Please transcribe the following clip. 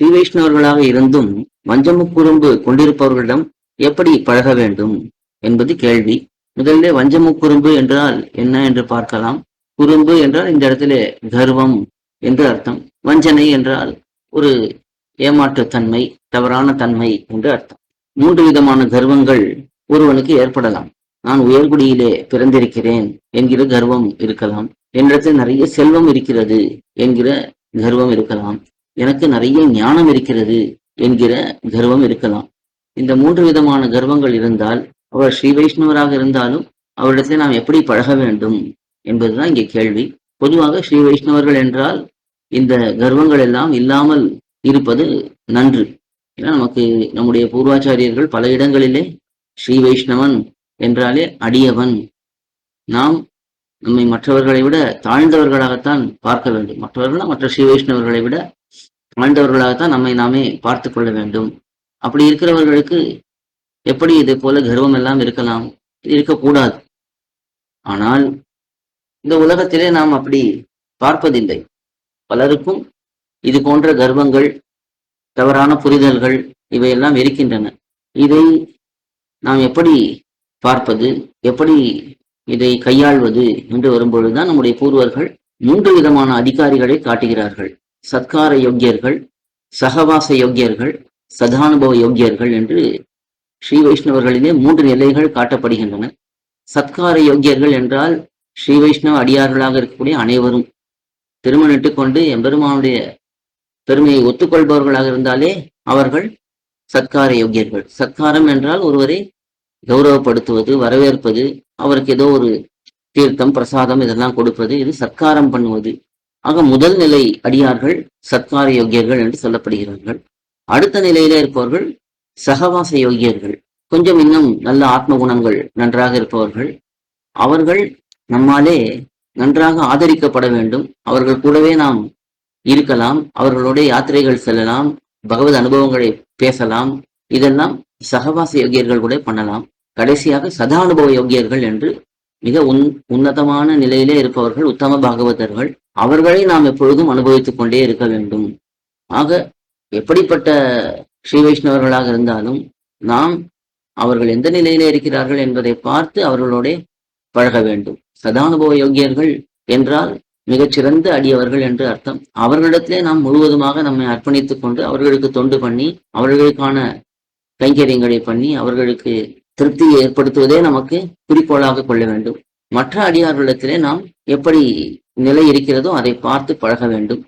ஸ்ரீ வைஷ்ணவர்களாக இருந்தும் வஞ்சமுக்குறும்பு கொண்டிருப்பவர்களிடம் எப்படி பழக வேண்டும் என்பது கேள்வி. முதலில் வஞ்சமுக்குறும்பு என்றால் என்ன என்று பார்க்கலாம். குறும்பு என்றால் இந்த இடத்துல கர்வம் என்று அர்த்தம். வஞ்சனை என்றால் ஒரு ஏமாற்றுத்தன்மை தவறான தன்மை என்று அர்த்தம். மூன்று விதமான கர்வங்கள் ஒருவனுக்கு ஏற்படலாம். நான் உயர்குடியிலே பிறந்திருக்கிறேன் என்கிற கர்வம் இருக்கலாம். என்னிடத்தில் நிறைய செல்வம் இருக்கிறது என்கிற கர்வம் இருக்கலாம். எனக்கு நிறைய ஞானம் இருக்கிறது என்கிற கர்வம் இருக்கலாம். இந்த மூன்று விதமான கர்வங்கள் இருந்தால் அவர் ஸ்ரீ வைஷ்ணவராக இருந்தாலும் அவரிடத்தில் நாம் எப்படி பழக வேண்டும் என்பதுதான் இங்கே கேள்வி. பொதுவாக ஸ்ரீ வைஷ்ணவர்கள் என்றால் இந்த கர்வங்கள் எல்லாம் இல்லாமல் இருப்பது நன்று. ஏன்னா நமக்கு நம்முடைய பூர்வாச்சாரியர்கள் பல இடங்களிலே ஸ்ரீ வைஷ்ணவன் என்றாலே அடியவன். நாம் நம்மை மற்றவர்களை விட தாழ்ந்தவர்களாகத்தான் பார்க்க வேண்டும். மற்றவர்கள் மற்ற ஸ்ரீ வைஷ்ணவர்களை விட ஆண்டவர்களாகத்தான் நம்மை நாமே பார்த்து கொள்ள வேண்டும். அப்படி இருக்கிறவர்களுக்கு எப்படி இது போல கர்வம் எல்லாம் இருக்கலாம்? இருக்கக்கூடாது. ஆனால் இந்த உலகத்திலே நாம் அப்படி பார்ப்பதில்லை. பலருக்கும் இது போன்ற கர்வங்கள் தவறான புரிதல்கள் இவையெல்லாம் இருக்கின்றன. இதை நாம் எப்படி பார்ப்பது? எப்படி இதை கையாள்வது? என்று வரும்பொழுதுதான் நம்முடைய பூர்வர்கள் மூன்று விதமான அதிகாரிகளை காட்டுகிறார்கள். சத்கார யோக்கியர்கள் சகவாச யோக்கியர்கள் சதானுபவ யோக்கியர்கள் என்று ஸ்ரீ வைஷ்ணவர்களிலே மூன்று நிலைகள் காட்டப்படுகின்றன. சத்கார யோக்கியர்கள் என்றால் ஸ்ரீ வைஷ்ணவ அடியார்களாக இருக்கக்கூடிய அனைவரும். திருமணிட்டு கொண்டு எம்பெருமானுடைய பெருமையை ஒத்துக்கொள்பவர்களாக இருந்தாலே அவர்கள் சத்கார யோக்கியர்கள். சத்காரம் என்றால் ஒருவரை கௌரவப்படுத்துவது வரவேற்பது அவருக்கு ஏதோ ஒரு தீர்த்தம் பிரசாதம் இதெல்லாம் கொடுப்பது இது சத்காரம் பண்ணுவது. ஆக முதல் நிலை அடியார்கள் சத்கார யோக்கியர்கள் என்று சொல்லப்படுகிறார்கள். அடுத்த நிலையில இருப்பவர்கள் சகவாச யோகியர்கள். கொஞ்சம் இன்னும் நல்ல ஆத்ம குணங்கள் நன்றாக இருப்பவர்கள். அவர்கள் நம்மாலே நன்றாக ஆதரிக்கப்பட வேண்டும். அவர்கள் கூடவே நாம் இருக்கலாம். அவர்களுடைய யாத்திரைகள் செல்லலாம். பகவத் அனுபவங்களை பேசலாம். இதெல்லாம் சகவாச யோகியர்கள் கூட பண்ணலாம். கடைசியாக சதானுபவ யோகியர்கள் என்று மிக உன் உன்னதமான நிலையிலே இருப்பவர்கள் உத்தம பாகவதர்கள். அவர்களை நாம் எப்பொழுதும் அனுபவித்துக் கொண்டே இருக்க வேண்டும். ஆக எப்படிப்பட்ட ஸ்ரீ வைஷ்ணவர்களாக இருந்தாலும் நாம் அவர்கள் எந்த நிலையில இருக்கிறார்கள் என்பதை பார்த்து அவர்களோட பழக வேண்டும். சதானுபவ யோகியர்கள் என்றால் மிகச்சிறந்த அடியவர்கள் என்று அர்த்தம். அவர்களிடத்திலே நாம் முழுவதுமாக நம்மை அர்ப்பணித்துக் கொண்டு அவர்களுக்கு தொண்டு பண்ணி அவர்களுக்கான கைங்கரியங்களை பண்ணி அவர்களுக்கு திருப்தியை ஏற்படுத்துவதே நமக்கு குறிக்கோளாக கொள்ள வேண்டும். மற்ற அடியார்களிடத்திலே நாம் எப்படி நிலை இருக்கிறதோ அதை பார்த்து பழக வேண்டும்.